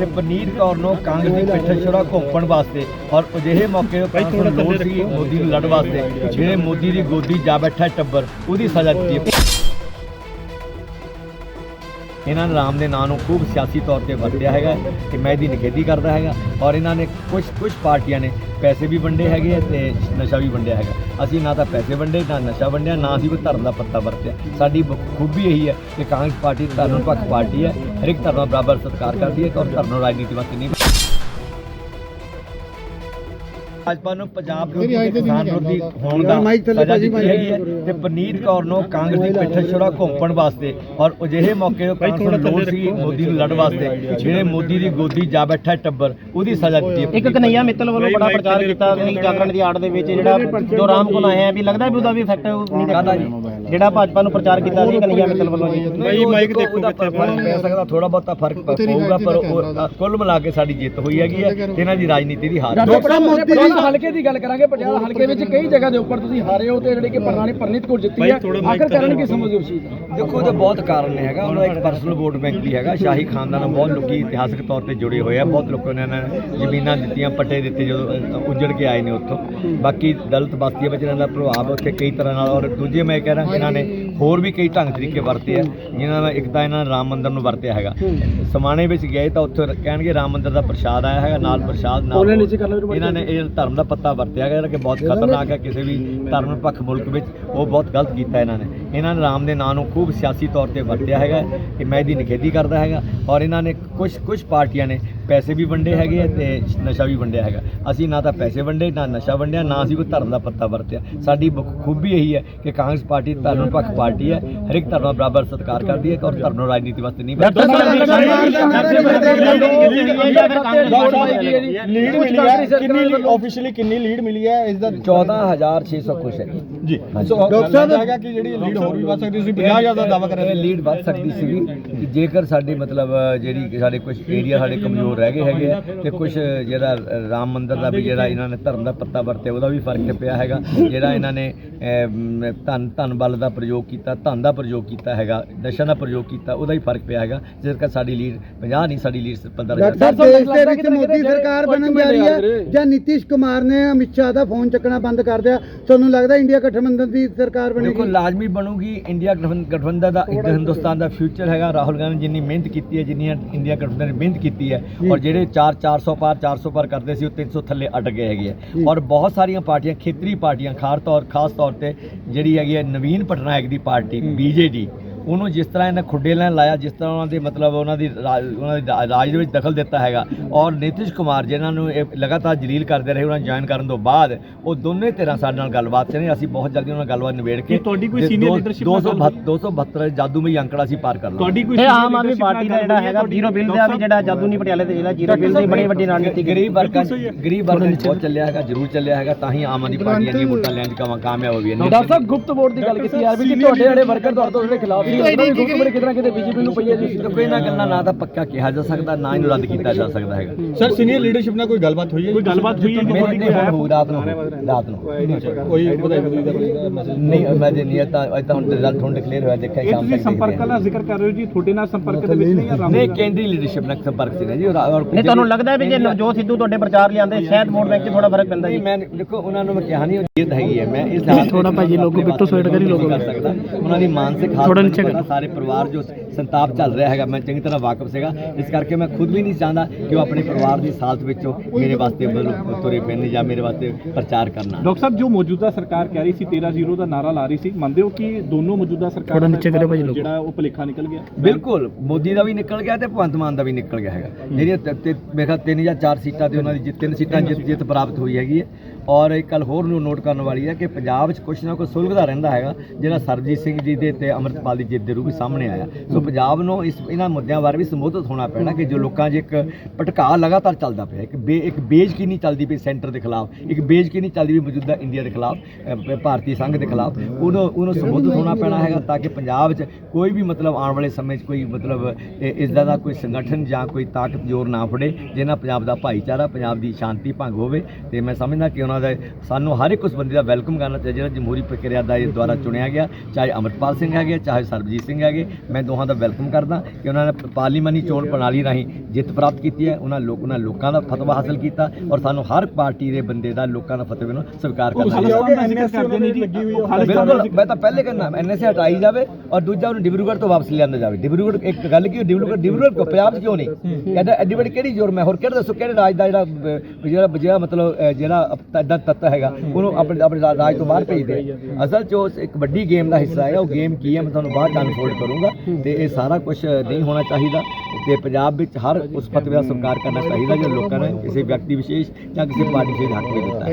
ਤੇ ਪਨੀਤ ਕੌਰ ਨੂੰ ਕਾਂਗਰਸ ਦੀ ਪਿੱਠ ਛੁਰਾ ਘੋਂਪਣ ਵਾਸਤੇ ਔਰ ਅਜਿਹੇ ਮੌਕੇ ਉੱਤੇ ਕਾਂਗਰਸ ਨੂੰ ਲੋੜ ਸੀ ਮੋਦੀ ਨੂੰ ਲੜ ਵਾਸਤੇ ਜਿਹੜੇ ਮੋਦੀ ਦੀ ਗੋਦੀ ਜਾ ਬੈਠਾ ਟੱਬਰ ਉਹਦੀ ਸਜ਼ਾ ਦਿੱਤੀ ਇਹਨਾਂ ਨੇ ਰਾਮ ਦੇ ਨਾਂ ਨੂੰ ਖੂਬ ਸਿਆਸੀ ਤੌਰ ਤੇ ਵਰਤਿਆ ਹੈਗਾ ਕਿ ਮੈਂ ਇਹਦੀ ਨਿਖੇਧੀ ਕਰਦਾ ਹੈਗਾ ਔਰ ਇਹਨਾਂ ਨੇ ਕੁਝ ਕੁਝ ਪਾਰਟੀਆਂ ਨੇ ਪੈਸੇ ਵੀ ਵੰਡੇ ਹੈਗੇ ਆ ਤੇ ਨਸ਼ਾ ਵੀ ਵੰਡਿਆ ਹੈਗਾ। ਅਸੀਂ ਨਾ ਤਾਂ ਪੈਸੇ ਵੰਡੇ, ਨਾ ਨਸ਼ਾ ਵੰਡਿਆ, ਨਾ ਅਸੀਂ ਕੋਈ ਧਰਮ ਦਾ ਪੱਤਾ ਵਰਤਿਆ। ਸਾਡੀ ਖੂਬੀ ਇਹੀ ਹੈ ਕਿ ਕਾਂਗਰਸ ਪਾਰਟੀ ਧਰਮ ਪੱਖ ਪਾਰਟੀ ਹੈ ਹਰ ਇੱਕ ਧਰਮ ਦਾ ਬਰਾਬਰ ਸਤਿਕਾਰ ਕਰਦੀ ਹੈ ਔਰ ਧਰਮ ਨੂੰ ਰਾਜਨੀਤੀ ਵਾਸਤੇ ਨਹੀਂ ਭਾਜਪਾ ਨੂੰ ਪੰਜਾਬ ਵਿਰੋਧੀ ਤੇ ਕਿਸਾਨ ਵਿਰੋਧੀ ਹੋਣ ਦਾ ਸਜ਼ਾ ਦਿੱਤੀ ਹੈਗੀ ਹੈ ਤੇ ਪਨੀਤ ਕੌਰ ਨੂੰ ਕਾਂਗਰਸ ਦੀ ਪਿੱਠ ਛੁਰਾ ਘੋਂਪਣ ਵਾਸਤੇ ਔਰ ਅਜਿਹੇ ਮੌਕੇ ਕਾਂਗਰਸ ਨੂੰ ਲੋੜ ਸੀ ਮੋਦੀ ਨੂੰ ਲੜ ਵਾਸਤੇ। ਜਿਹੜੇ ਮੋਦੀ ਦੀ ਗੋਦੀ ਜਾ ਬੈਠਾ ਟੱਬਰ ਉਹਦੀ ਸਜ਼ਾ ਦਿੱਤੀ ਹੈ ਇੱਕ ਕਨਈਆ ਮਿੱਤਲ ਵੱਲੋਂ ਬੜਾ ਪ੍ਰਚਾਰ ਕੀਤਾ ਕਿ ਜਾਗਰਣ ਦੀ ਆੜ ਦੇ ਵਿੱਚ ਜਿਹੜਾ ਜੋ ਰਾਮ ਕੋਲ ਆਏ ਆ ਵੀ ਲੱਗਦਾ ਵੀ ਉਹਦਾ ਵੀ ਇਫੈਕਟ ਨਹੀਂ ਕਾਹਦਾ ਦੇਖਦਾ ਜਿਹੜਾ ਭਾਜਪਾ ਨੂੰ ਪ੍ਰਚਾਰ ਕੀਤਾ ਸੀ ਕਨਈਆ ਮਿੱਤਲ ਵੱਲੋਂ ਜੀ। ਭਾਈ ਮਾਈਕ ਦੇਖੋ ਕਿੱਥੇ ਫ਼ਰਕ ਪੈ ਸਕਦਾ ਥੋੜਾ ਬਹੁਤਾ ਫ਼ਰਕ ਪਊਗਾ ਪਰ ਉਹ, ਕੁੱਲ ਮਿਲਾ ਕੇ ਸਾਡੀ ਜਿੱਤ ਹੋਈ ਹੈਗੀ ਹੈ ਤੇ ਇਹਨਾਂ ਦੀ ਰਾਜਨੀਤੀ ਦੀ ਹਾਰ। ਪਟਿਆਲਾ ਹਲਕੇ ਦੀ ਗੱਲ ਕਰਾਂਗੇ ਪਟਿਆਲਾ ਹਲਕੇ ਵਿੱਚ ਕਈ ਜਗ੍ਹਾ ਦੇ ਉੱਪਰ ਤੁਸੀਂ ਹਾਰੇ ਹੋ ਤੇ ਜਿਹੜੀ ਕਿ ਪ੍ਰਣਾਲੀ ਪਰਨੀਤ ਕੌਰ ਜਿੱਤੀ ਹੈ ਆਖਰ ਕਾਰਨ ਕੀ ਸਮਝਦੇ ਹੋ ਤੁਸੀਂ ਦੇਖੋ ਉਹਦੇ ਬਹੁਤ ਕਾਰਨ ਨੇ ਹੈਗਾ ਉਹਦਾ ਇੱਕ ਪਰਸਨਲ ਵੋਟ ਬੈਂਕ ਵੀ ਹੈਗਾ ਸ਼ਾਹੀ ਖਾਨਦਾਨ ਨਾਲ ਬਹੁਤ ਲੋਕੀ ਇਤਿਹਾਸਕ ਤੌਰ ਤੇ ਜੁੜੇ ਹੋਏ ਆ ਬਹੁਤ ਲੋਕਾਂ ਨੇ ਇਹਨਾਂ ਨੇ ਜ਼ਮੀਨਾਂ ਦਿੱਤੀਆਂ ਪੱਟੇ ਦਿੱਤੇ ਜਦੋਂ ਉੱਜੜ ਕੇ ਆਏ ਨੇ ਉੱਥੋਂ। ਬਾਕੀ ਦਲਿਤ ਬਸਤੀਆਂ ਵਿੱਚ ਇਹਨਾਂ ਦਾ ਪ੍ਰਭਾਵ ਉੱਥੇ ਕਈ ਤਰ੍ਹਾਂ ਨਾਲ ਔਰ ਦੂਜੇ ਮੈਂ ਕਹਿ ਰਿਹਾ ਕਿ ਇਹਨਾਂ ਨੇ ਹੋਰ ਵੀ ਕਈ ਢੰਗ ਤਰੀਕੇ ਵਰਤੇ ਆ ਜਿਨ੍ਹਾਂ ਦਾ ਇੱਕ ਤਾਂ ਇਹਨਾਂ ਨੇ ਰਾਮ ਮੰਦਿਰ ਨੂੰ ਵਰਤਿਆ ਹੈਗਾ। ਸਮਾਣੇ ਵਿੱਚ ਗਏ ਤਾਂ ਉੱਥੇ ਕਹਿਣਗੇ ਰਾਮ ਮੰਦਿਰ ਦਾ ਪ੍ਰਸ਼ਾਦ ਆਇਆ ਹੈਗਾ ਨਾਲ ਪ੍ਰਸ਼ਾਦ ਨਾਲ ਇਹਨਾਂ ਨੇ ਇਹ ਧਰਮ ਦਾ ਪੱਤਾ ਵਰਤਿਆ ਗਿਆ ਜਿਹੜਾ ਕਿ ਬਹੁਤ ਖਤਰਨਾਕ ਹੈ ਕਿਸੇ ਵੀ ਧਰਮ ਪੱਖ ਮੁਲਕ ਵਿੱਚ ਉਹ ਬਹੁਤ ਗਲਤ ਕੀਤਾ ਇਹਨਾਂ ਨੇ। ਇਹਨਾਂ ਨੇ ਰਾਮ ਦੇ ਨਾਂ ਨੂੰ ਖੂਬ ਸਿਆਸੀ ਤੌਰ ਤੇ ਵਰਤਿਆ ਹੈਗਾ ਕਿ ਮੈਂ ਇਹਦੀ ਨਿਖੇਧੀ ਕਰਦਾ ਹੈਗਾ ਔਰ ਇਹਨਾਂ ਨੇ ਕੁਝ ਕੁਝ ਪਾਰਟੀਆਂ ਨੇ ਪੈਸੇ ਵੀ ਵੰਡੇ ਹੈਗੇ ਤੇ ਨਸ਼ਾ ਵੀ ਵੰਡਿਆ ਹੈਗਾ ਅਸੀਂ ਨਾ ਤਾਂ ਪੈਸੇ ਵੰਡੇ ਨਾ ਨਸ਼ਾ ਵੰਡਿਆ ਨਾ ਅਸੀਂ ਕੋਈ ਧਰਮ ਦਾ ਪੱਤਾ ਵਰਤਿਆ ਸਾਡੀ ਖੂਬੀ ਇਹੀ ਹੈ ਕਿ ਕਾਂਗਰਸ ਪਾਰਟੀ ਧਰਮ ਪੱਖ ਪਾਰਟੀ ਹੈ ਹਰ ਇੱਕ ਧਰਮ ਦਾ ਬਰਾਬਰ ਸਤਿਕਾਰ ਕਰਦੀ ਹੈ ਔਰ ਧਰਮ ਨੂੰ ਰਾਜਨੀਤੀ ਵਾਸਤੇ ਨਹੀਂ ਲੀਡ ਮਿਲੀ ਹੈ ਕਿੰਨੀ ਆਫੀਸ਼ੀਅਲੀ ਕਿੰਨੀ ਲੀਡ ਮਿਲੀ ਹੈ ਇਸ ਦਾ 14600 ਕੁਛ ਹੈ ਜੀ। ਡਾਕਟਰ ਸਾਹਿਬ ਹੈਗਾ ਕਿ ਜਿਹੜੀ ਲੀਡ ਹੋਰ ਵੀ ਵੱਧ ਸਕਦੀ ਸੀ 50000 ਦਾ ਦਾਅਵਾ ਕਰ ਰਹੇ ਲੀਡ ਵੱਧ ਸਕਦੀ ਕਿ ਜੇਕਰ ਸਾਡੇ ਮਤਲਬ ਜਿਹੜੀ ਸਾਡੇ ਕੁਝ ਏਰੀਆ ਸਾਡੇ ਕਮਜ਼ੋਰ ਰਹਿ ਗਏ ਹੈਗੇ ਆ ਤੇ ਕੁਝ ਜਿਹੜਾ ਰਾਮ ਮੰਦਿਰ ਦਾ ਵੀ ਜਿਹੜਾ ਇਹਨਾਂ ਨੇ ਧਰਮ ਦਾ ਪੱਤਾ ਵਰਤਿਆ ਉਹਦਾ ਵੀ ਫ਼ਰਕ ਪਿਆ ਹੈਗਾ। ਜਿਹੜਾ ਇਹਨਾਂ ਨੇ ਧਨ ਧਨ ਬਲ ਦਾ ਪ੍ਰਯੋਗ ਕੀਤਾ ਧਨ ਦਾ ਪ੍ਰਯੋਗ ਕੀਤਾ ਹੈਗਾ ਨਸ਼ਾ ਦਾ ਪ੍ਰਯੋਗ ਕੀਤਾ ਉਹਦਾ ਹੀ ਫ਼ਰਕ ਪਿਆ ਹੈਗਾ। ਜਿਸ ਕਰਕੇ ਸਾਡੀ ਲੀਡ 50 ਨਹੀਂ ਸਾਡੀ ਲੀਡ 15000 ਡਾਕਟਰ ਦੇਸ਼ ਦੇ ਵਿੱਚ ਮੋਦੀ ਸਰਕਾਰ ਬਣਨ ਜਾ ਰਹੀ ਹੈ ਜਾਂ ਨਿਤਿਸ਼ ਕੁਮਾਰ ਨੇ ਅਮਿਤ ਸ਼ਾਹ ਦਾ ਫੋਨ ਚੱਕਣਾ ਬੰਦ ਕਰ ਦਿਆ? ਤੁਹਾਨੂੰ ਲੱਗਦਾ ਇੰਡੀਆ ਗਠਬੰਧਨ ਦੀ ਸਰਕਾਰ ਦੇਖੋ ਬਣੇਗੀ ਲਾਜ਼ਮੀ ਬਣੂਗੀ ਇੰਡੀਆ ਗਠਬੰ- ਗਠਬੰਧਨ ਦਾ ਇੱਕ ਹਿੰਦੁਸਤਾਨ ਦਾ ਫਿਊਚਰ ਹੈਗਾ। ਰਾਹੁਲ ਗਾਂਧੀ ਜਿੰਨੀ ਮਿਹਨਤ ਕੀਤੀ ਹੈ ਜਿੰਨੀ ਇੰਡੀਆ ਗਠਬੰਧਨ ਨੇ ਮਿਹਨਤ ਕੀਤੀ ਹੈ ਔਰ ਜਿਹੜੇ 4 400 ਪਾਰ 400 ਪਾਰ ਕਰਦੇ ਸੀ ਉਹ 300 ਥੱਲੇ ਅਟ ਗਏ ਹੈਗੇ ਆ। ਔਰ ਬਹੁਤ ਸਾਰੀਆਂ ਪਾਰਟੀਆਂ ਖੇਤਰੀ ਪਾਰਟੀਆਂ ਖਾਸ ਤੌਰ ਖਾਸ ਤੌਰ ਤੇ ਜਿਹੜੀ ਹੈਗੀ ਹੈ ਨਵੀਨ ਪਟਨਾਇਕ ਦੀ ਪਾਰਟੀ ਬੀਜੇਡੀ ਉਹਨੂੰ ਜਿਸ ਤਰ੍ਹਾਂ ਇਹਨਾਂ ਖੁੱਡੇ ਲੈਣ ਲਾਇਆ ਜਿਸ ਤਰ੍ਹਾਂ ਉਹਨਾਂ ਦੇ ਮਤਲਬ ਉਹਨਾਂ ਦੀ ਰਾਜ ਉਹਨਾਂ ਦੀ ਰਾ- ਰਾਜ ਦੇ ਵਿੱਚ ਦਖਲ ਦਿੱਤਾ ਹੈਗਾ। ਔਰ ਨਿਤਿਸ਼ ਕੁਮਾਰ ਜਿਨ੍ਹਾਂ ਨੂੰ ਇਹ ਲਗਾਤਾਰ ਜਲੀਲ ਕਰਦੇ ਰਹੇ ਉਹਨਾਂ ਨੂੰ ਜੁਆਇਨ ਕਰਨ ਤੋਂ ਬਾਅਦ ਉਹ ਦੋਨੇ ਧਿਰਾਂ ਸਾਡੇ ਨਾਲ ਗੱਲਬਾਤ ਚ ਨੇ ਅਸੀਂ ਬਹੁਤ ਜਲਦੀ ਉਹਨਾਂ ਨਾਲ ਗੱਲਬਾਤ ਨਿਬੇੜ ਕੇ ਤੁਹਾਡੀ ਕੋਈ senior leadership ਨਾਲ 272 272 ਜਾਦੂਮਈ ਅੰਕੜਾ ਅਸੀਂ ਪਾਰ ਕਰ ਲਾਂਗੇ। ਤੁਹਾਡੀ ਕੋਈ ਇਹ ਆਮ ਆਦਮੀ ਪਾਰਟੀ ਦਾ ਜਿਹੜਾ ਹੈਗਾ ਜ਼ੀਰੋ ਬਿੱਲ ਦਾ ਵੀ ਜਿਹੜਾ ਜਾਦੂ ਨਹੀਂ ਪਟਿਆਲੇ ਤੇ ਜਿਹੜਾ ਜ਼ੀਰੋ ਬਿੱਲ ਦੀ ਬੜੀ ਵੱਡੀ ਰਣਨੀਤੀ ਗਰੀਬ ਵਰਗਾਂ ਗਰੀਬ ਵਰਗਾਂ ਵਿੱਚ ਬਹੁਤ ਚੱਲਿਆ ਹੈਗਾ ਜ਼ਰੂਰ ਚੱਲਿਆ ਹੈਗਾ ਤਾਂ ਹੀ ਆਮ ਆਦਮੀ ਪਾਰਟੀ ਇੰਨੀ ਵੋਟਾਂ ਲੈਣ ਚ ਕਾਮ- ਕਾਮਯਾਬ ਹੋਈ ਹੈ ਡਾਕਟਰ ਸਾਹਿਬ ਗੁਪਤ ਵੋਟ ਦੀ ਗੱਲ ਕੀਤੀ ਯਾਰ ਵੀ ਕਿ ਤੁਹਾਡੇ ਜਿਹੜੇ ਵਰਕਰ ਤੁਹਾਡੇ ਤੋਂ ਜਿਹੜੇ ਖਿਲਾਫ ਸੀ ਉਹਨਾਂ ਦੀ ਗੁਪਤ ਵੋਟ ਕਿਤੇ ਨਾ ਕਿਤੇ ਬੀਜੇਪੀ ਨੂੰ ਪਈ ਹੈ ਜੀ। ਦੇਖੋ ਇਹਨਾਂ ਗੱਲਾਂ ਨਾ ਤਾਂ ਪੱਕਾ ਕਿਹਾ ਜਾ ਸਕਦਾ ਨਾ ਇਹਨੂੰ ਰੱਦ ਕੀਤਾ ਜਾ ਸਕਦਾ ਹੈਗਾ। ਸਰ ਸੀਨੀਅਰ ਲੀਡਰਸ਼ਿਪ ਨਾਲ ਕੋਈ ਗੱਲਬਾਤ ਹੋਈ ਹੈ ਕੋਈ ਗੱਲਬਾਤ ਹੋਈ ਮੇਰੇ ਤੇ ਹੁਣ ਹੋਊ ਰਾਤ ਨੂੰ ਰਾਤ ਨੂੰ। ਕੋਈ ਵਧਾਈ ਵਧਾਈ ਦਾ ਮੈਸੇਜ ਨਹੀਂ ਮੈਂ ਜੇ ਨਹੀਂ ਤਾਂ ਅੱਜ ਤਾਂ ਹੁਣ ਰਿਜ਼ਲਟ ਹੁਣ ਡਿਕਲੇਅਰ ਹੋਇਆ ਦੇਖਿਆ ਸ਼ਾਮ ਤੱਕ ਸੰਪਰਕ ਦਾ ਜ਼ਿਕਰ ਕਰ ਰਹੇ ਹੋ ਜੀ ਤੁਹਾਡੇ ਨਾਲ ਸੰਪਰਕ ਦੇ ਵਿੱਚ ਨਹੀਂ ਨਹੀਂ ਕੇਂਦਰੀ ਲੀਡਰਸ਼ਿਪ ਨਾਲ ਸੰਪਰਕ ਸੀ ਨਾ ਜੀ ਔਰ ਔਰ ਨਹੀਂ ਤੁਹਾਨੂੰ ਲੱਗਦਾ ਵੀ ਜੇ ਨਵਜੋਤ ਸਿੱਧੂ ਤੁਹਾਡੇ ਪ੍ਰਚਾਰ ਲਿਆਂਦੇ ਸ਼ਾਇਦ ਵੋਟ ਬੈਂਕ 'ਚ ਥੋੜਾ ਫ਼ਰਕ ਪੈਂਦਾ ਜੀ। ਨਹੀਂ ਮੈਂ ਦੇਖੋ ਉਹਨਾਂ ਨੂੰ ਮੈਂ ਕਿਹਾ ਨਹੀਂ ਉਹ ਜਿੱਦ ਹੈਗੀ ਹੈ। ਮੈਂ ਇਸ ਹਾਲ ਥੋੜਾ ਭਾਜੀ ਲੋਗੋ ਬਿੱਟੂ ਸੋਇਟ ਕਰੀ ਲੋਗੋ ਕਰ ਸਕਦਾ। ਉਹਨਾਂ ਦੀ ਮਾਨਸਿਕ ਹਾਲਤ ਥੋੜਾ ਨੀਚੇ ਸਾਰੇ ਪਰਿਵਾਰ ਜੋ ਸੰਤਾਪ ਚੱਲ ਰਿਹਾ ਹੈਗਾ। ਮੈਂ ਚੰਗੀ ਤਰ੍ਹਾਂ ਵਾਕਿਫ ਸੀਗਾ। ਇਸ ਕਰਕੇ ਮੈਂ ਖੁਦ ਵੀ ਨਹੀਂ ਚਾਹੁੰਦਾ ਕਿ ਉਹ ਆਪਣੇ ਪਰਿਵਾਰ ਦੀ ਸਾਲਤ ਵਿੱਚੋਂ ਮੇਰੇ ਵਾਸਤੇ ਤੁਰੇ ਫਿਰਨ ਜਾਂ ਮੇਰੇ ਵਾਸਤੇ ਪ੍ਰਚਾਰ ਕਰਨਾ। ਡਾਕਟਰ ਸਾਹਿਬ ਜੋ ਮੌਜੂਦਾ ਸਰਕਾਰ ਕਹਿ ਰਹੀ ਸੀ 13-0 ਦਾ ਨਾਰਾ ਲਾ ਰਹੀ ਸੀ ਮੰਨਦੇ ਹੋ ਕਿ ਦੋਨੋਂ ਮੌਜੂਦਾ ਸਰਕਾਰ ਜਿਹੜਾ ਉਹ ਭੁਲੇਖਾ ਨਿਕਲ ਗਿਆ? ਬਿਲਕੁਲ। ਮੋਦੀ ਦਾ ਵੀ ਨਿਕਲ ਗਿਆ ਤੇ ਭਗਵੰਤ ਮਾਨ ਦਾ ਵੀ ਨਿਕਲ ਗਿਆ ਹੈਗਾ। ਜਿਹੜੀਆਂ ਮੇਰੇ ਖਿਆਲ ਤਿੰਨ ਜਾਂ ਚਾਰ ਸੀਟਾਂ ਤੇ ਉਹਨਾਂ ਦੀ ਜਿੱਤ ਤਿੰਨ ਸੀਟਾਂ ਜਿੱਤ ਜਿੱਤ ਪ੍ਰਾਪਤ ਹੋਈ ਹੈਗੀ ਹੈ। ਔਰ ਇੱਕ ਗੱਲ ਹੋਰ ਨੂੰ ਨੋਟ ਕਰਨ ਵਾਲੀ ਹੈ ਕਿ ਪੰਜਾਬ ਵਿੱਚ ਕੁਛ ਨਾ ਕੁਛ ਸੁਲਝਦਾ ਰਹਿੰਦਾ ਹੈਗਾ ਜਿਹੜਾ ਸਰਜੀਤ ਸਿੰਘ ਜੀ ਦੇ ਤੇ ਅਮਰਤਪਾਲ ਦੀ ਜਿੱਤ ਦੇ ਰੂਪ ਵਿੱਚ ਸਾਹਮਣੇ ਆਇਆ। ਸੋ ਪੰਜਾਬ ਨੂੰ ਇਸ ਇਹਨਾਂ ਮੁੱਦਿਆਂ ਬਾਰੇ ਵੀ ਸੰਬੋਧਿਤ ਹੋਣਾ ਪੈਣਾ ਕਿ ਜੋ ਲੋਕਾਂ 'ਚ ਇੱਕ ਭਟਕਾ ਲਗਾਤਾਰ ਚੱਲਦਾ ਪਿਆ, ਇੱਕ ਬੇ, ਇੱਕ ਬੇਜ਼ਕੀਨੀ ਚੱਲਦੀ ਪਈ ਸੈਂਟਰ ਦੇ ਖਿਲਾਫ, ਇੱਕ ਬੇਇੱਜ਼ਤੀ ਚੱਲਦੀ ਪਈ ਮੌਜੂਦਾ ਇੰਡੀਆ ਦੇ ਖਿਲਾਫ ਭਾਰਤੀ ਸੰਘ ਦੇ ਖਿਲਾਫ, ਉਹਨੂੰ ਉਹਨੂੰ ਸੰਬੋਧਿਤ ਹੋਣਾ ਪੈਣਾ ਹੈਗਾ ਤਾਂ ਕਿ ਪੰਜਾਬ 'ਚ ਕੋਈ ਵੀ ਮਤਲਬ ਆਉਣ ਵਾਲੇ ਸਮੇਂ 'ਚ ਕੋਈ ਮਤਲਬ ਇਹ- ਇਸ ਦਾ ਕੋਈ ਸੰਗਠਨ ਜਾਂ ਕੋਈ ਤਾਕਤ ਜ਼ੋਰ ਨਾ ਫੜੇ ਜਿਹਨਾਂ ਪੰਜਾਬ ਦਾ ਭਾਈਚਾਰਾ, ਪੰਜਾਬ ਦੀ ਸ਼ਾਂਤੀ ਭੰਗ ਹੋਵੇ। ਤੇ ਮੈਂ ਸਮਝਦਾ ਕਿ ਉਹਨਾਂ ਦਾ, ਸਾਨੂੰ ਹਰ ਇੱਕ ਉਸ ਬੰਦੇ ਦਾ ਵੈਲਕਮ ਕਰਨਾ ਚਾਹੀਦਾ, ਜਿਹੜਾ ਜਮਹੂਰੀ ਪ੍ਰਕਿਰਿਆ ਦਾ ਦੁਆਰਾ ਚੁਣਿਆ ਗਿਆ, ਚਾਹੇ ਅਮਰਪਾਲ ਸਿੰਘ ਹੈਗੇ, ਚਾਹੇ ਸਰਬਜੀਤ ਸਿੰਘ ਹੈਗੇ। ਮੈਂ ਦੋਹਾਂ ਦਾ ਵੈਲਕਮ ਕਰਦਾ ਕਿ ਉਹਨਾਂ ਨੇ ਪਾਰਲੀਮਾਨੀ ਚੋਣ ਪ੍ਰਣਾਲੀ ਰਾਹੀਂ ਜਿੱਤ ਪ੍ਰਾਪਤ ਕੀਤੀ ਹੈ। ਉਹਨਾਂ ਲੋਕ ਉਹਨਾਂ ਲੋਕਾਂ ਦਾ ਫਤਵਾ ਹਾਸਲ ਕੀਤਾ ਔਰ ਸਾਨੂੰ ਹਰ ਪਾਰਟੀ ਦੇ ਬੰਦੇ ਦਾ ਲੋਕਾਂ ਦਾ ਫਤਵੇ ਨੂੰ ਸਵੀਕਾਰ ਕਰਨਾ ਦਾ ਦਾ ਬਿਲਕੁਲ ਮੈਂ ਤਾਂ ਪਹਿਲੇ ਕਹਿੰਦਾ ਐਨਐਸਏ ਹਟਾਈ ਜਾਵੇ ਔਰ ਦੂਜਾ ਉਹਨੂੰ ਡਿਬਰੂਗੜ੍ਹ ਤੋਂ ਵਾਪਸ ਲਿਆਂਦਾ ਜਾਵੇ। ਡਿਬਰੂਗੜ੍ਹ ਇੱਕ ਗੱਲ ਕੀ ਡਿਬਰੂਗੜ੍ਹ ਡਿਬਰੂਗੜ੍ਹ ਕੋ ਪੰਜਾਬ 'ਚ ਕਿਉਂ ਨਹੀਂ? ਕਹਿੰਦਾ ਐਡੀ ਵੱਡੀ ਕਿਹੜੀ ਜੁਰਮ ਹੈ ਹੋਰ ਕਿਹੜਾ ਦੱਸੋ ਕਿਹੜੇ ਰਾਜ ਦਾ ਜਿਹੜਾ ਜਿਹੜਾ ਜਿਹੜਾ ਮਤਲਬ ਜਿਹੜਾ ਇਦਾਂ ਤੱਤ ਹੈਗਾ ਉਹਨੂੰ ਆਪਣੇ ਆਪਣੇ ਰਾਜ ਤੋਂ ਬਾਹਰ ਭੇਜਦੇ ਆ। ਅਸਲ 'ਚ ਉਹ ਇੱਕ ਵੱਡੀ ਗੇਮ ਦਾ ਹਿੱਸਾ ਹੈ ਉਹ ਗੇਮ ਕੀ ਹੈ ਮੈਂ ਤੁਹਾਨੂੰ ਬਾਅਦ 'ਚ ਅਨਫੋਲਡ ਕਰੂੰਗਾ। ਤੇ ਇਹ ਸਾਰਾ ਕੁਝ ਨਹੀਂ ਹੋਣਾ ਚਾਹੀਦਾ ਤੇ ਪੰਜਾਬ ਵਿੱਚ ਹਰ ਉਸ ਫਤਵੇ ਦਾ ਸਤਿਕਾਰ ਕਰਨਾ ਚਾਹੀਦਾ ਜੋ ਲੋਕਾਂ ਨੇ ਕਿਸੇ ਵਿਅਕਤੀ ਵਿਸ਼ੇਸ਼ ਜਾਂ ਕਿਸੇ ਪਾਰਟੀ ਵਿਸ਼ੇਸ਼ ਦੇ ਹੱਕ ਵਿੱਚ ਦਿੱਤਾ ਹੈ।